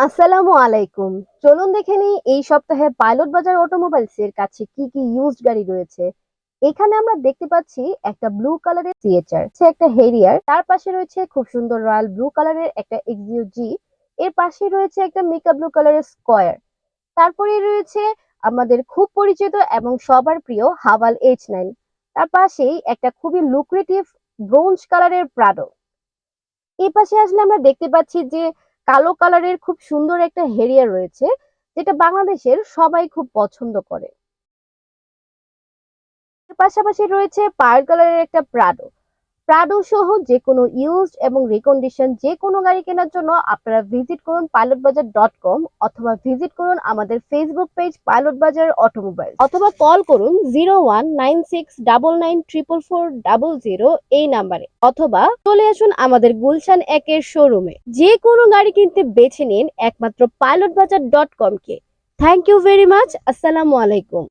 আসসালামু আলাইকুম। চলুন দেখে নিই এই সপ্তাহে পাইলট বাজার অটোমোবাইলস এর কাছে কি কি ইউজড গাড়ি রয়েছে। এখানে আমরা দেখতে পাচ্ছি একটা ব্লু কালারের সিএচআর সে একটা হেরিয়ার তার পাশে রয়েছে খুব সুন্দর রয়্যাল ব্লু কালারের একটা এক্সিও জি এর পাশে রয়েছে একটা মেকআপ ব্লু কালারের স্কয়ার তারপরে রয়েছে আমাদের খুব পরিচিত এবং সবার প্রিয় হাভাল এইচ নাইন তার পাশেই একটা খুবই লুক্রেটিভ ব্রোঞ্জ কালারের প্রাডো এই পাশে আসলে আমরা দেখতে পাচ্ছি যে কালো কালারের খুব সুন্দর একটা হেরিয়ার রয়েছে, যেটা বাংলাদেশের সবাই খুব পছন্দ করে। পাশাপাশি রয়েছে পার কালারের একটা প্রাডো প্রাডো সহ যে কোনো ইউজড এবং রিকন্ডিশন যে কোনো গাড়ি কেনার জন্য আপনারা ভিজিট করুন পাইলট বাজার ডট কম অথবা ভিজিট করুন আমাদের Facebook page Pilot Bazar automobile অথবা কল করুন zero one nine six double nine triple four double zero এই নাম্বারে অথবা চলে আসুন আমাদের গুলশান একের শোরুমে যে কোনো গাড়ি কিনতে বেছে নিন একমাত্র Pilot Bazar dot thank you very much আসসালামু আলাইকুম